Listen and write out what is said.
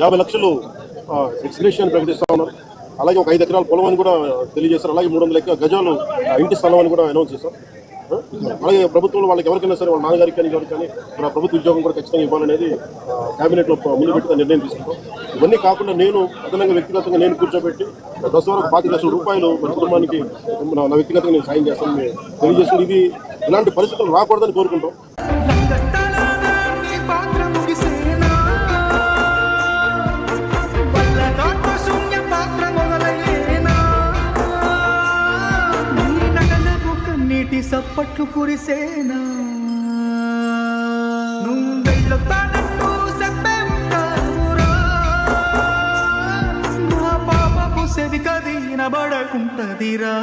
యాభై లక్షలు ఎక్స్గ్రేషన్ ప్రకటిస్తా ఉన్నారు. అలాగే ఒక ఐదు ఎకరాల పొలం అని కూడా తెలియజేశారు. అలాగే మూడు వందల ఎక్క గజాలు ఆ, ఇంటి స్థలం అని కూడా అనౌన్స్ చేశారు. అలాగే ప్రభుత్వంలో వాళ్ళకి ఎవరికైనా సరే వాళ్ళ నాన్నగారికి కానీ ఎవరికి కానీ మన ప్రభుత్వ ఉద్యోగం కూడా ఖచ్చితంగా ఇవ్వాలనేది క్యాబినెట్లో ముందు పెట్టిన నిర్ణయం తీసుకుంటాం. ఇవన్నీ కాకుండా నేను అదనంగా వ్యక్తిగతంగా నేను కూర్చోబెట్టి ప్రస్తుతం వరకు లక్షల రూపాయలు మన కుటుంబానికి నా నా వ్యక్తిగతంగా నేను సాయం చేస్తాను తెలియజేసుకుని ఇది ఇలాంటి పరిస్థితులు రాకూడదని కోరుకుంటాం. కన్నీటి సప్పట్లు కురిసేనా? నువ్వు వెళ్ళొస్తానంటూ చెప్పే ఉంటావురా నా పాపపు సెవి కదినబడకుంటదిరా